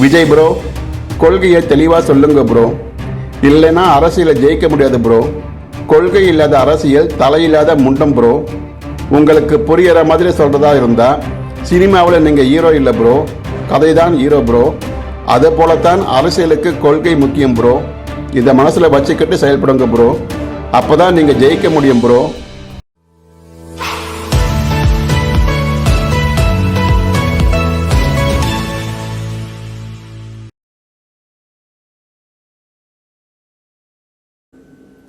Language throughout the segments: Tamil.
விஜய் ப்ரோ கொள்கையை தெளிவாக சொல்லுங்க ப்ரோ இல்லைன்னா அரசியலை ஜெயிக்க முடியாது ப்ரோ கொள்கை இல்லாத அரசியல் தலையில்லாத முண்டம் ப்ரோ உங்களுக்கு புரியற மாதிரி சொல்றதா இருந்தா சினிமாவில் நீங்க ஹீரோ இல்லை ப்ரோ கதை தான் ஹீரோ ப்ரோ அதே போலத்தான் அரசியலுக்கு கொள்கை முக்கியம் ப்ரோ இதை மனசுல வச்சுக்கிட்டு செயல்படுங்க ப்ரோ அப்பதான் நீங்க ஜெயிக்க முடியும் ப்ரோ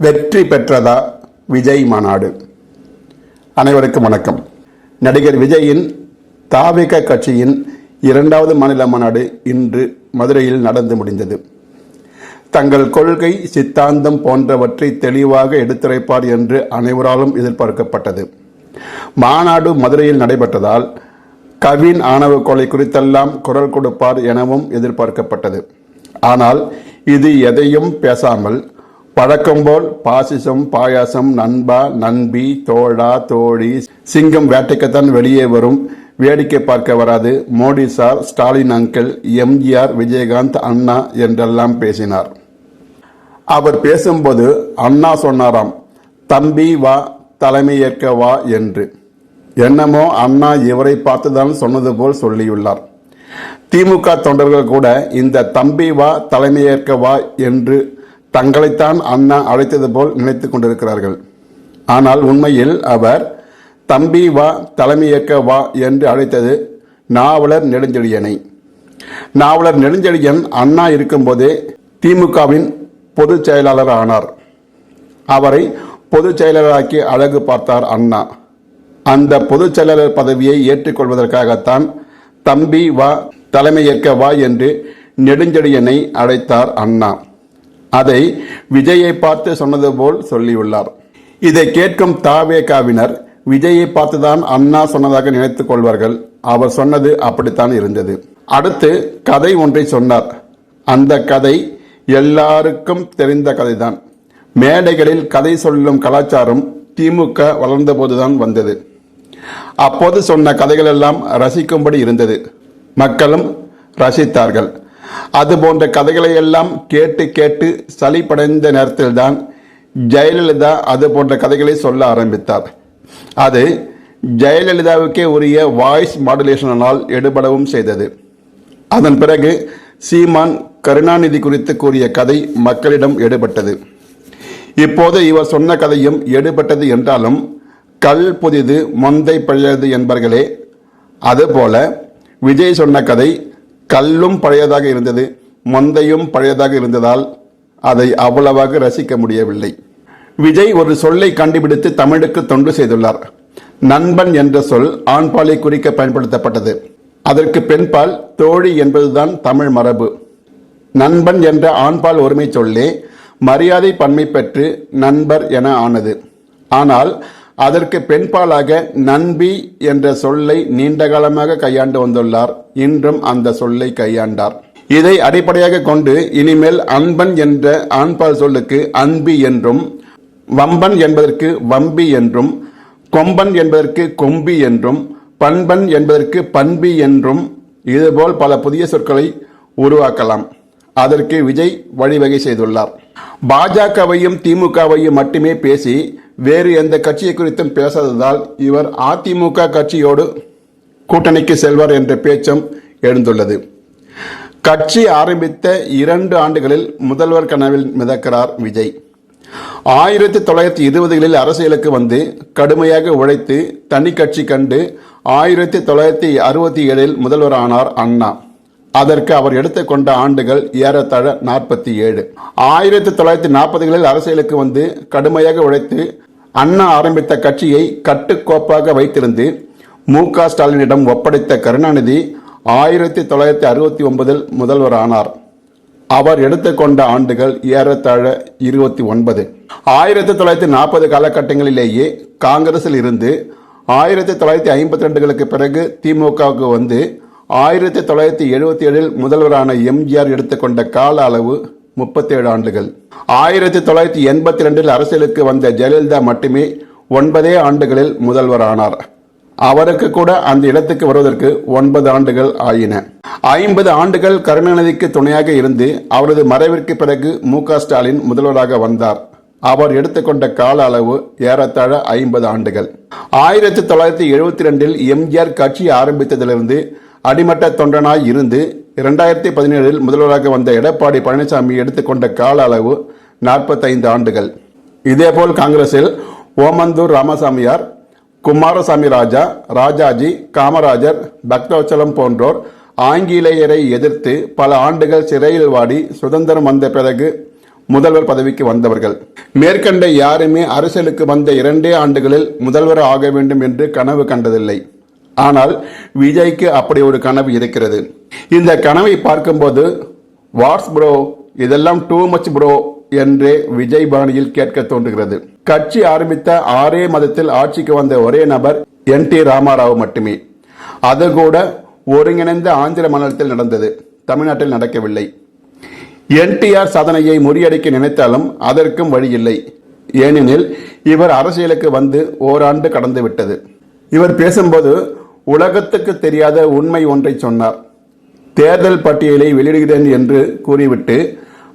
வெற்றி பெற்றதா விஜய் மாநாடு? அனைவருக்கும் வணக்கம். நடிகர் விஜயின் தாவிக கட்சியின் இரண்டாவது மாநில மாநாடு இன்று மதுரையில் நடந்து முடிந்தது. தங்கள் கொள்கை சித்தாந்தம் போன்றவற்றை தெளிவாக எடுத்துரைப்பார் என்று அனைவராலும் எதிர்பார்க்கப்பட்டது. மாநாடு மதுரையில் நடைபெற்றதால் கவின் ஆணவ கொலை குறித்தெல்லாம் குரல் கொடுப்பார் எனவும் எதிர்பார்க்கப்பட்டது. ஆனால் இது எதையும் பேசாமல் பழக்கம் போல் பாசிசம் பாயாசம் நண்பா நண்பி தோழா தோழி. சிங்கம் வேட்டைக்குத்தான் வெளியே வரும். வேடிக்கை பார்க்க வராது. மோடி சார் ஸ்டாலின் அங்கிள் எம்ஜிஆர் விஜயகாந்த் அண்ணா என்றெல்லாம் பேசினார். அவர் பேசும்போது அண்ணா சொன்னாராம் தம்பி வா தலைமையேற்க வா என்று. என்னமோ அண்ணா இவரை பார்த்துதான் சொன்னது போல் சொல்லியுள்ளார். திமுக தொண்டர்கள் கூட இந்த தம்பி வா தலைமையேற்க வா என்று தங்களைத்தான் அண்ணா அழைத்தது போல் நினைத்து கொண்டிருக்கிறார்கள். ஆனால் உண்மையில் அவர் தம்பி வா தலைமையேற்க வா என்று அழைத்தது நாவலர் நெடுஞ்செழியனை. நாவலர் நெடுஞ்செழியன் அண்ணா இருக்கும்போதே திமுகவின் பொதுச் செயலாளர் ஆனார். அவரை பொதுச் செயலாளராக்கி அழகு பார்த்தார் அண்ணா. அந்த பொதுச் செயலாளர் பதவியை ஏற்றுக்கொள்வதற்காகத்தான் தம்பி வா தலைமையேற்க வா என்று நெடுஞ்செழியனை அழைத்தார் அண்ணா. அதை விஜயை பார்த்து சொன்னது போல் சொல்லியுள்ளார். இதை கேட்கும் தாவேகாவினர் விஜயை பார்த்துதான் அண்ணா சொன்னதாக நினைத்துக் கொள்வார்கள். அவர் சொன்னது அப்படித்தான் இருந்தது. அடுத்து கதை ஒன்றை சொன்னார். அந்த கதை எல்லாருக்கும் தெரிந்த கதைதான். மேடைகளில் கதை சொல்லும் கலாச்சாரம் திமுக வளர்ந்தபோதுதான் வந்தது. அப்போது சொன்ன கதைகள் எல்லாம் ரசிக்கும்படி இருந்தது. மக்களும் ரசித்தார்கள். அது போன்ற கதைகளை எல்லாம் கேட்டு கேட்டு சளிப்படைந்த நேரத்தில்தான் ஜெயலலிதா அது போன்ற கதைகளை சொல்ல ஆரம்பித்தார். அது ஜெயலலிதாவுக்கே உரிய வாய்ஸ் மாடுலேஷனால் எடுபடவும் செய்தது. அதன் பிறகு சீமான் கருணாநிதி குறித்து கூறிய கதை மக்களிடம் எடுபட்டது. இப்போது இவர் சொன்ன கதையும் எடுபட்டது என்றாலும் கல் புதிது மொந்தை பழையது என்பர்களே அதுபோல விஜய் சொன்ன கதை கல்லும் பழையதாக இருந்தது மொந்தையும் பழையதாக இருந்ததால் அதை அவ்வளவாக ரசிக்க முடியவில்லை. விஜய் ஒரு சொல்லை கண்டுபிடித்து தமிழுக்கு தொண்டு செய்துள்ளார். நண்பன் என்ற சொல் ஆண்பாலை குறிக்க பயன்படுத்தப்பட்டது. அதற்கு பெண்பால் தோழி என்பதுதான் தமிழ் மரபு. நண்பன் என்ற ஆண்பால் ஒருமை சொல்லே மரியாதை பன்மை பெற்று நண்பர் என ஆனது. ஆனால் அதற்கு பெண்பாலாக நண்பி என்ற சொல்லை நீண்டகாலமாக கையாண்டு வந்துள்ளார். இன்றும் அந்த சொல்லை கையாண்டார். இதை அடிப்படையாக கொண்டு இனிமேல் அன்பன் என்ற ஆண்பால் சொல்லுக்கு அன்பி என்றும் வம்பன் என்பதற்கு வம்பி என்றும் கொம்பன் என்பதற்கு கொம்பி என்றும் பண்பன் என்பதற்கு பண்பி என்றும் இதுபோல் பல புதிய சொற்களை உருவாக்கலாம். அதற்கு விஜய் வழிவகை செய்துள்ளார். பாஜகவையும் திமுகவையும் மட்டுமே பேசி வேறு எந்த கட்சியை குறித்தும் பேசாததால் இவர் அதிமுக கட்சியோடு கூட்டணிக்கு செல்வார் என்ற பேச்சும் எழுந்துள்ளது. கட்சி ஆரம்பித்த இரண்டு ஆண்டுகளில் முதல்வர் கனவில் மிதக்கிறார் விஜய். ஆயிரத்தி தொள்ளாயிரத்தி இருபதுகளில் அரசியலுக்கு வந்து கடுமையாக உழைத்து தனி கட்சி கண்டு ஆயிரத்தி தொள்ளாயிரத்தி அறுபத்தி ஏழில் முதல்வர் ஆனார் அண்ணா. அதற்கு அவர் எடுத்துக்கொண்ட ஆண்டுகள் ஏறத்தாழ நாற்பத்தி ஏழு ஆயிரத்தி தொள்ளாயிரத்தி நாற்பதுகளில் அரசியலுக்கு வந்து கடுமையாக உழைத்து அண்ணா ஆரம்பித்த கட்சியை கட்டுக்கோப்பாக வைத்திருந்து மு. க. ஸ்டாலினிடம் ஒப்படைத்த கருணாநிதி ஆயிரத்தி தொள்ளாயிரத்தி அறுபத்தி ஒன்பதில் முதல்வர் ஆனார். அவர் எடுத்துக்கொண்ட ஆண்டுகள் ஏறத்தாழ இருபத்தி ஒன்பது. ஆயிரத்தி தொள்ளாயிரத்தி நாற்பது காலகட்டங்களிலேயே காங்கிரஸில் இருந்து ஆயிரத்தி தொள்ளாயிரத்தி ஐம்பத்தி ரெண்டுகளுக்கு பிறகு திமுகவுக்கு வந்து ஆயிரத்தி தொள்ளாயிரத்தி எழுபத்தி ஏழில் முதல்வரான எம்ஜிஆர் எடுத்துக்கொண்ட கால அளவு முப்பத்தேழு ஆண்டுகள். ஆயிரத்தி தொள்ளாயிரத்தி எண்பத்தி ரெண்டில் அரசியலுக்கு வந்த ஜெயலலிதா மட்டுமே ஒன்பதே ஆண்டுகளில் முதல்வர் ஆனார். அவருக்கு கூட அந்த இடத்துக்கு வருவதற்கு ஒன்பது ஆண்டுகள் ஆயின. ஐம்பது ஆண்டுகள் கருணாநிதிக்கு துணையாக இருந்து அவரது மறைவிற்கு பிறகு மு க ஸ்டாலின் முதல்வராக வந்தார். அவர் எடுத்துக்கொண்ட கால அளவு ஏறத்தாழ ஐம்பது ஆண்டுகள். ஆயிரத்தி தொள்ளாயிரத்தி எழுபத்தி ரெண்டில் எம்ஜிஆர் கட்சி ஆரம்பித்ததிலிருந்து அடிமட்ட தொண்டனாய் இருந்து இரண்டாயிரத்தி பதினேழில் முதல்வராக வந்த எடப்பாடி பழனிசாமி எடுத்துக்கொண்ட கால அளவு நாற்பத்தைந்து ஆண்டுகள். இதேபோல் காங்கிரஸில் ஓமந்தூர் ராமசாமியார் குமாரசாமி ராஜா ராஜாஜி காமராஜர் பக்தவச்சலம் போன்றோர் ஆங்கிலேயரை எதிர்த்து பல ஆண்டுகள் சிறையில் வாடி சுதந்திரம் வந்த பிறகு முதல்வர் பதவிக்கு வந்தவர்கள். மேற்கண்ட யாருமே அரசியலுக்கு வந்த இரண்டே ஆண்டுகளில் முதல்வர் ஆக வேண்டும் என்று கனவு கண்டதில்லை. ஆனால் விஜய்க்கு அப்படி ஒரு கனவு இருக்கிறது. இந்த கனவை பார்க்கும்போது வாட்ஸ் ப்ரோ இதெல்லாம் டூ மச் ப்ரோ என்றே விஜய் பாணியில் கேட்க தோன்றுகிறது. கட்சி ஆரம்பித்த ஆறே மதத்தில் ஆட்சிக்கு வந்த ஒரே நபர் என் டி ராமாராவ் மட்டுமே. அது கூட ஒருங்கிணைந்த ஆந்திர மாநிலத்தில் நடந்தது தமிழ்நாட்டில் நடக்கவில்லை. என்டிஆர் சாதனையை முறியடிக்க நினைத்தாலும் அதற்கும் வழியில்லை ஏனெனில் இவர் அரசியலுக்கு வந்து ஓராண்டு கடந்து விட்டது. இவர் பேசும்போது உலகத்துக்கு தெரியாத உண்மை ஒன்றை சொன்னார். தேர்தல் பட்டியலை வெளியிடுகிறேன் என்று கூறிவிட்டு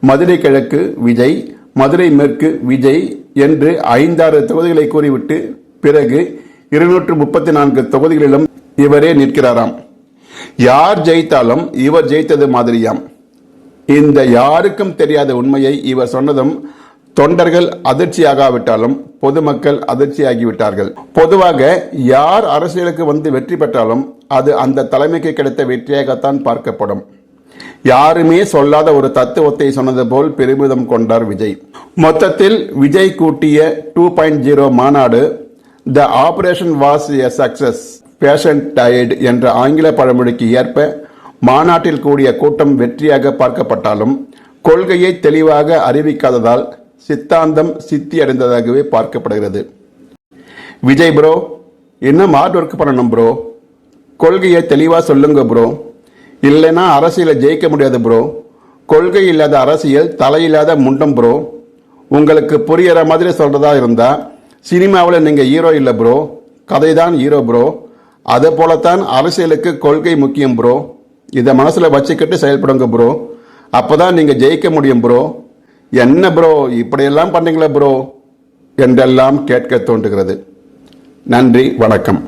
மதுரை கிழக்கு விஜய் மதுரை மேற்கு விஜய் என்று ஐந்தாறு தொகுதிகளை கூறிவிட்டு பிறகு இருநூற்று முப்பத்தி நான்கு தொகுதிகளிலும் இவரே நிற்கிறாராம். யார் ஜெயித்தாலும் இவர் ஜெயித்தது மாதிரியாம். இந்த யாருக்கும் தெரியாத உண்மையை இவர் சொன்னதும் தொண்டர்கள் அதிர்ச்சியாகாவிட்டாலும் பொதுமக்கள் அதிர்ச்சியாகிவிட்டார்கள். பொதுவாக யார் அரசியலுக்கு வந்து வெற்றி பெற்றாலும் அது அந்த தலைமைக்கு கிடைத்த வெற்றியாகத்தான் பார்க்கப்படும். யாருமே சொல்லாத ஒரு தத்துவத்தை சொன்னது போல் பெருமிதம் கொண்டார் விஜய். மொத்தத்தில் விஜய் கூட்டிய டூ பாயிண்ட் ஜீரோ மாநாடு the operation was a success patient tired என்ற ஆங்கில பழமொழிக்கு ஏற்ப மாநாட்டில் கூடிய கூட்டம் வெற்றியாக பார்க்கப்பட்டாலும் கொள்கையை தெளிவாக அறிவிக்காததால் சித்தாந்தம் சித்தி அடைந்ததாகவே பார்க்கப்படுகிறது. விஜய் ப்ரோ இன்னும் ஹார்ட் ஒர்க் பண்ணணும் ப்ரோ கொள்கையை தெளிவாக சொல்லுங்க ப்ரோ இல்லைன்னா அரசியலை ஜெயிக்க முடியாது ப்ரோ கொள்கை இல்லாத அரசியல் தலையில்லாத முண்டம் ப்ரோ உங்களுக்கு புரியற மாதிரி சொல்கிறதா இருந்தால் சினிமாவில் நீங்கள் ஹீரோ இல்லை ப்ரோ கதை தான் ஹீரோ ப்ரோ அதே போலத்தான் அரசியலுக்கு கொள்கை முக்கியம் ப்ரோ இதை மனசில் வச்சுக்கிட்டு செயல்படுங்க ப்ரோ அப்போ தான் நீங்கள் ஜெயிக்க முடியும் ப்ரோ என்ன ப்ரோ இப்படியெல்லாம் பண்ணீங்களா ப்ரோ என்றெல்லாம் கேட்க தோன்றுகிறது. நன்றி வணக்கம்.